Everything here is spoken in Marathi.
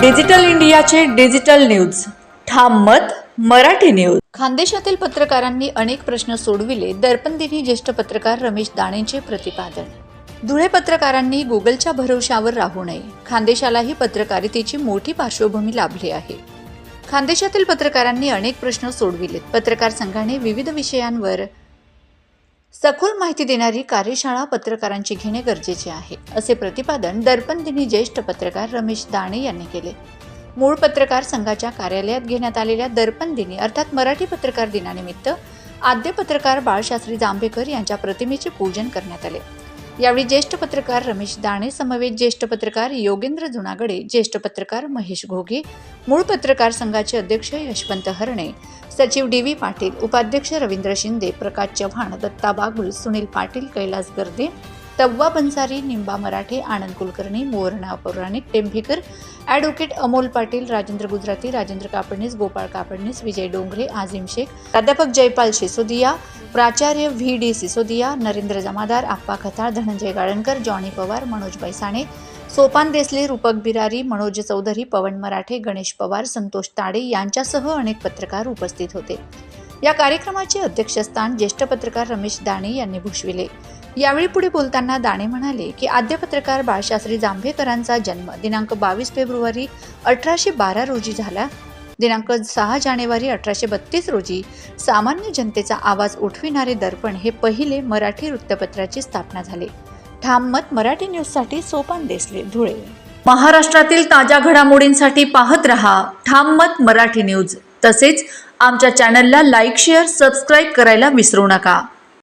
डिजिटल इंडियाचे डिजिटल न्यूज. ठाम मत मराठी न्यूज. खानदेशातील पत्रकारांनी अनेक प्रश्न सोडविले दर्पणदिनी ज्येष्ठ पत्रकार रमेश दाणेंचे प्रतिपादन. धुळे पत्रकारांनी गुगलच्या भरोशावर राहू नये. खानदेशालाही पत्रकारितेची मोठी पार्श्वभूमी लाभली आहे. खानदेशातील पत्रकारांनी अनेक प्रश्न सोडविलेत. पत्रकार संघाने विविध विषयांवर सखोल माहिती देणारी कार्यशाळा पत्रकारांची घेणे गरजेचे आहे असे प्रतिपादन दर्पण दिनी ज्येष्ठ पत्रकार रमेश दाणे यांनी केले. मूळ पत्रकार संघाच्या कार्यालयात घेण्यात आलेल्या दर्पण दिनी अर्थात मराठी पत्रकार दिनानिमित्त आद्य पत्रकार बाळशास्त्री जांभेकर यांच्या प्रतिमेचे पूजन करण्यात आले. यावेळी ज्येष्ठ पत्रकार रमेश दाणे समवेत ज्येष्ठ पत्रकार योगेंद्र जुनागडे ज्येष्ठ पत्रकार महेश घोगे मूळ पत्रकार संघाचे अध्यक्ष यशवंत हरणे सचिव डी व्ही पाटील उपाध्यक्ष रवींद्र शिंदे प्रकाश चव्हाण दत्ता बागुल सुनील पाटील कैलास गर्दे तव्वा पंसारी निंबा मराठे आनंद कुलकर्णी मोहरणा पौराणिक टेंभेकर ॲडव्होकेट अमोल पाटील राजेंद्र गुजराती राजेंद्र कापडणीस गोपाळ कापडणीस विजय डोंगरे आझिम शेख प्राध्यापक जयपाल सिसोदिया प्राचार्य V D Sisodia Narendra Jamadar Appa Khatal Dhananjay Galankar Johnny Pawar Manoj Baisane Sopan Desale Rupak Birari Manoj Chaudhari Pawan Marathe Ganesh Pawar Santosh Tade यांच्यासह अनेक पत्रकार उपस्थित होते. या कार्यक्रमाचे अध्यक्षस्थान ज्येष्ठ पत्रकार रमेश दाणे यांनी भूषविले. यावेळी पुढे बोलताना दाणे म्हणाले की आद्य पत्रकार बाळशास्त्री जांभेकरांचा जन्म दिनांक बावीस फेब्रुवारी अठराशे बारा रोजी झाला. दिनांक सहा जानेवारी अठराशे बत्तीस रोजी सामान्य जनतेचा आवाज उठविणारे दर्पण हे पहिले मराठी वृत्तपत्राची स्थापना झाली. ठाम मत मराठी न्यूजसाठी सोपान देसले धुळे. महाराष्ट्रातील ताज्या घडामोडींसाठी पाहत रहा ठाम मत मराठी न्यूज. तसेच आमच्या चॅनलला लाईक शेअर सबस्क्राईब करायला विसरू नका.